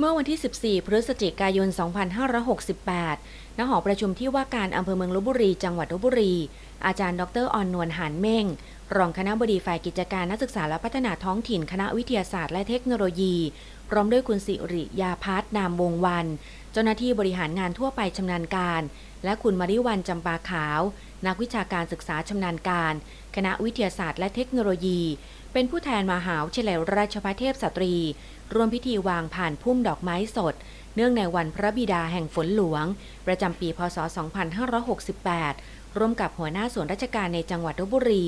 เมื่อวันที่ 14 พฤศจิกายน 2568 ณ หอประชุมที่ว่าการอำเภอเมืองลบบุรี จังหวัดลบบุรี อาจารย์ดรออนนวลหานเม่ง รองคณะบดีฝ่ายกิจการนักศึกษาและพัฒนาท้องถิ่นคณะวิทยาศาสตร์และเทคโนโลยี พร้อมด้วยคุณสิริยาพัฒนามวงวัน เจ้าหน้าที่บริหารงานทั่วไปชำนาญการ และคุณมาริวันจำปาขาว นักวิชาการศึกษาชำนาญการ คณะวิทยาศาสตร์และเทคโนโลยี เป็นผู้แทนมหาวิทยาลัยราชภัฏเทพสตรี ร่วมพิธีวางผ่านพุ่มดอกไม้สด เนื่องในวันพระบิดาแห่งฝนหลวง ประจำปีพศ 2568 ร่วมกับหัวหน้าส่วนราชการในจังหวัดลบบุรี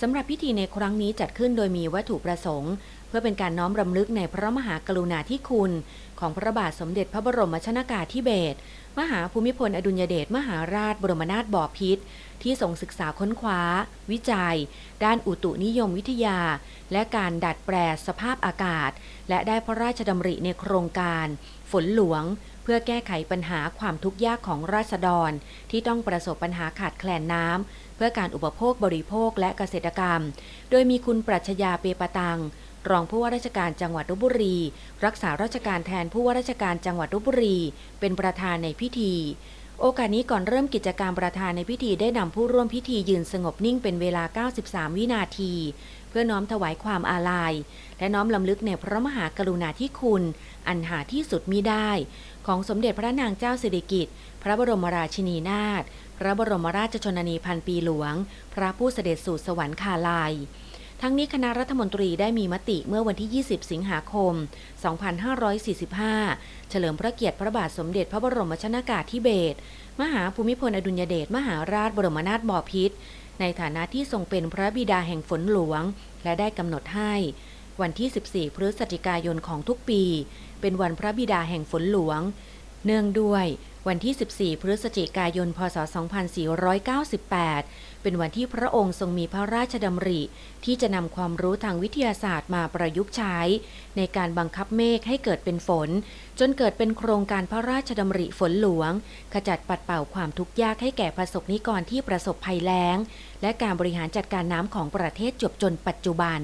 สำหรับพิธีในครั้งนี้จัดขึ้นโดยมีวัตถุประสงค์ เพื่อเป็นการน้อมรำลึกในพระมหากรุณาธิคุณ ของพระบาทสมเด็จพระบรมชนากาธิเบศรมหาภูมิพลอดุลยเดชมหาราชบรมนาถบพิตรที่ทรงศึกษาค้นคว้า วิจัยด้านอุตุนิยมวิทยา และการดัดแปลสภาพอากาศ และได้พระราชดำริในโครงการ ฝนหลวง เพื่อแก้ไขปัญหาความทุกข์ยากของราษฎร ที่ต้องประสบปัญหาขาดแคลนน้ำเพื่อการอุปโภคบริโภคและเกษตรกรรม โดยมีคุณปรัชญาเปปตังรองผู้ว่าราชการจังหวัดลบบุรี รักษาราชการแทนผู้ว่าราชการจังหวัดลบบุรี เป็นประธานในพิธี โอกาสนี้ก่อนเริ่มกิจกรรมประธานในพิธีได้นำผู้ร่วมพิธียืนสงบนิ่งเป็นเวลา 93 วินาที เพื่อน้อมถวายความอาลัย และน้อมลำลึกในพระมหากรุณาธิคุณ อันหาที่สุดมิได้ ของสมเด็จพระนางเจ้าสิริกิติ์พระบรมราชินีนาถพระบรมราชชนนีพันปีหลวง พระผู้เสด็จสู่สวรรคาลัย ทั้งนี้คณะรัฐมนตรีได้มีมติเมื่อวันที่ 20 สิงหาคม 2545 เฉลิมพระเกียรติพระบาทสมเด็จพระบรมชนากาธิเบศร มหาภูมิพลอดุลยเดชมหาราชบรมนาถบพิตรในฐานะที่ทรงเป็นพระบิดาแห่งฝนหลวง และได้กำหนดให้ วันที่ 14 พฤศจิกายนของทุกปี เป็นวันพระบิดาแห่งฝนหลวง เนื่องด้วย วันที่ 14 พฤศจิกายน พศ 2498 เป็นวันที่พระองค์ทรงมีพระราชดำริ ที่จะนำความรู้ทางวิทยาศาสตร์มาประยุกต์ใช้ ในการบังคับเมฆให้เกิดเป็นฝน จนเกิดเป็นโครงการพระราชดำริฝนหลวง ขจัดปัดเป่าความทุกข์ยากให้แก่ประสบนิกรที่ประสบภัยแล้ง และการบริหารจัดการน้ำของประเทศจบจนปัจจุบัน